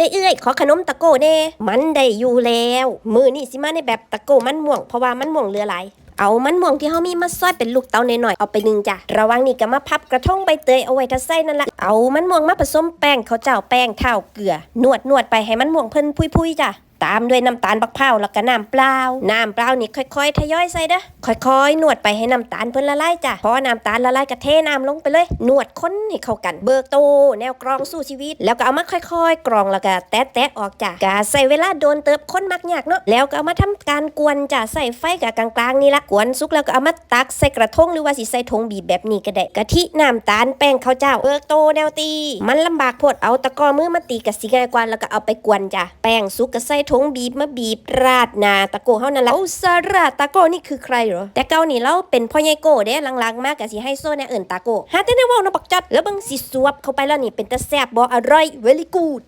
เอ้ยขอขนมตะโก้แน่ มันได้อยู่แล้ว มือนี่สิมาในแบบตะโก้มันม่วง เพราะว่ามันม่วงเรือหลายเอามันม่วงที่เฮามีมาซอยเป็นลูกเตาหน่อยๆ เอาไปหนึ่งจ้ะ ระวังนี่ก็มาพับกระทงใบเตยเอาไว้ทัดไส้นั่นละเอามันม่วงมาผสมแป้งเขาเจ้าแป้งเท่าเกลือ นวดนวดไปให้มันม่วงเพิ่นพุยๆจ้ะ ตามด้วยน้ำตาลบักพร้าแล้วก็น้ำเปล่า น้ำเปล่านี่ค่อยๆ ทยอยใส่เด้อค่อยๆ นวดไปให้น้ำตาลเพิ่นละลายจ้ะ พอน้ำตาลละลายก็เทน้ำลงไปเลย นวดค้นให้เข้ากัน เบิกโต แนวกรองสู้ชีวิต แล้วก็เอามาค่อยๆ กรองแล้วก็แตะๆออกจ้ะกะใส่เวลาโดนเติบค้นมักยากเนาะ แล้วก็เอามาทำการกวนจ้ะ ใส่ไฟกะกลางๆนี่ละกวนสุกแล้วก็เอามาตักใส่กระทงหรือว่าสิใส่ถุงบีบแบบนี้ก็ได้ กะทิน้ำตาลแป้งข้าวเจ้า เบิกโตแนวตี มันลำบากโพดเอาตะกอมือมาตีกะสิง่ายกว่าแล้วก็เอาไปกวนจ้ะ แป้งสุกก็ใส่ถุงบีบมาบีบราดหนาตะโกเฮานั่นละโอ้ซาราตะโกนี่คือใครเหรอ แต่เก่านี่เราเป็นพ่อใหญ่โกเด้หลังๆมากกะสิให้โซแน่เอิ่นตาโกหาแต่แนวเว้านะบักจัดแล้วเบิ่งสิสวบเข้าไปแล้วนี่เป็นตาแซ่บบ่อร่อย very good